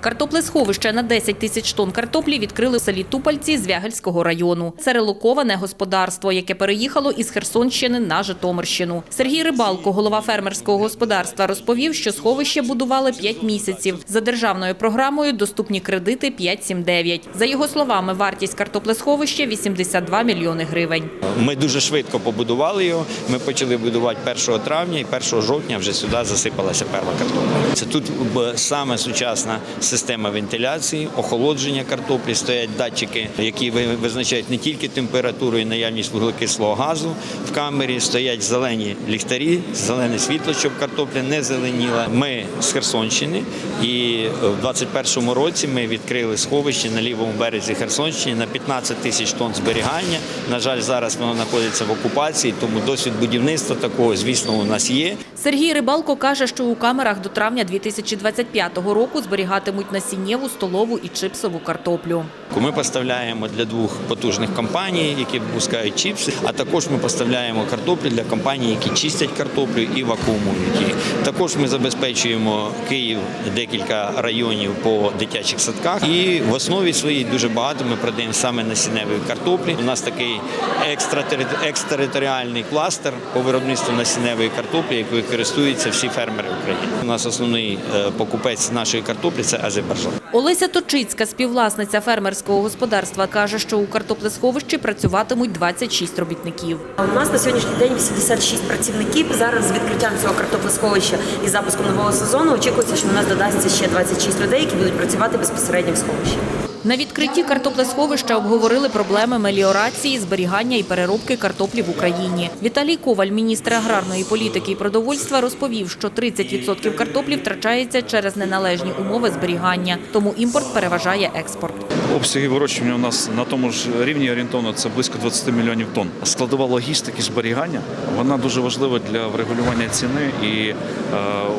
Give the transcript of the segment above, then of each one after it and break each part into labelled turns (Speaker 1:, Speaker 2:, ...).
Speaker 1: Картоплесховище на 10 тисяч тонн картоплі відкрили у селі Тупальці Звягельського району. Це релоковане господарство, яке переїхало із Херсонщини на Житомирщину. Сергій Рибалко, голова фермерського господарства, розповів, що сховище будували 5 місяців. За державною програмою доступні кредити 5-7-9. За його словами, вартість картоплесховища – 82 мільйони гривень.
Speaker 2: Ми дуже швидко побудували його. Ми почали будувати 1 травня і 1 жовтня вже сюди засипалася перша картопля. Це тут саме сучасна система вентиляції, охолодження картоплі. Стоять датчики, які ви- визначають не тільки температуру і наявність вуглекислого газу в камері. Стоять зелені ліхтарі, зелене світло, щоб картопля не зеленіла. Ми з Херсонщини, і в 2021 році ми відкрили сховище на лівому березі Херсонщини на 15 тисяч тонн зберігання. На жаль, зараз воно знаходиться в окупації, тому досвід будівництва такого, звісно, у нас є.
Speaker 1: Сергій Рибалко каже, що у камерах до травня 2025 року зберігатимуть насіннєву, столову і чипсову картоплю.
Speaker 2: Ми поставляємо для двох потужних компаній, які випускають чіпси, а також ми поставляємо картоплю для компаній, які чистять картоплю і вакуумують. Також ми забезпечуємо Київ декілька районів по дитячих садках. І в основі своїй дуже багато ми продаємо саме насінневої картоплі. У нас такий екстериторіальний кластер по виробництву насінневої картоплі, якою користуються всі фермери України. У нас основний е, покупець нашої картоплі це Азербайджан.
Speaker 1: Олеся Точицька, співвласниця фермерського господарства, каже, що у картоплесховищі працюватимуть 26 робітників.
Speaker 3: У нас на сьогоднішній день 86 працівників. Зараз з відкриттям цього картоплесховища і запуском нового сезону очікується, що у нас додасться ще 26 людей, які будуть працювати безпосередньо в сховищі.
Speaker 1: На відкритті картоплесховища обговорили проблеми меліорації, зберігання і переробки картоплі в Україні. Віталій Коваль, міністр аграрної політики і продовольства, розповів, що 30% картоплі втрачається через неналежні умови зберігання, тому імпорт переважає експорт.
Speaker 4: Обсяги вирощування у нас на тому ж рівні орієнтовно це близько 20 мільйонів тонн. Складова логістики зберігання вона дуже важлива для врегулювання ціни і е,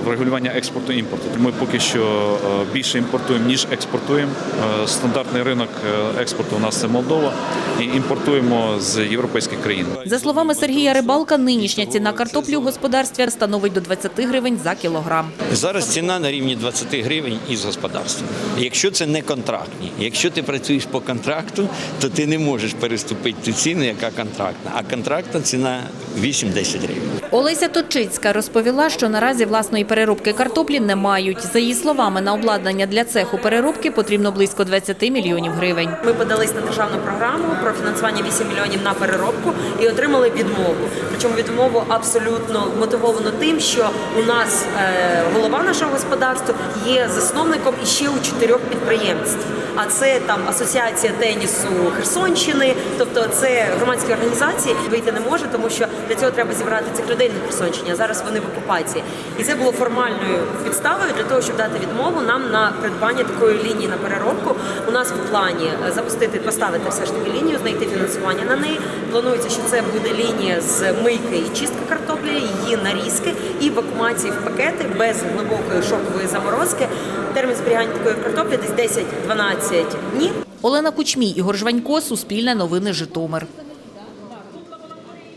Speaker 4: врегулювання експорту і імпорту. Ми поки що е, більше імпортуємо ніж експортуємо. Е, стандартний ринок експорту у нас це Молдова, і імпортуємо з європейських країн.
Speaker 1: За словами Сергія Рибалка, нинішня ціна картоплі у господарстві становить до 20 гривень за кілограм.
Speaker 2: Зараз ціна на рівні 20 гривень із господарства. Якщо це не контрактні, якщо ти працюєш по контракту, то ти не можеш переступити ту ціну, яка контрактна. А контрактна ціна 8-10 гривень.
Speaker 1: Олеся Точицька розповіла, що наразі власної переробки картоплі не мають. За її словами, на обладнання для цеху переробки потрібно близько 20 мільйонів гривень.
Speaker 3: Ми подались на державну програму про фінансування 8 мільйонів на переробку і отримали відмову. Причому відмову абсолютно мотивовано тим, що у нас е, голова нашого господарства є засновником іще у чотирьох підприємств. А це там асоціація тенісу Херсонщини, тобто це громадські організації вийти не може, тому що для цього треба зібрати цих людей на Херсонщині. А зараз вони в окупації. І це було формальною підставою для того, щоб дати відмову нам на придбання такої лінії на переробку. У нас в плані е, запустити, поставити все ж таки лінію, знайти фінансування на неї. Планується, що це буде лінія з мийки і чистки картоплі, її нарізки і вакуумації в пакети без глибокої шокової заморозки. Термін зберігання такої картоплі десь 10-12 днів.
Speaker 1: Олена Кучмій, Ігор Жванько, Суспільне новини, Житомир.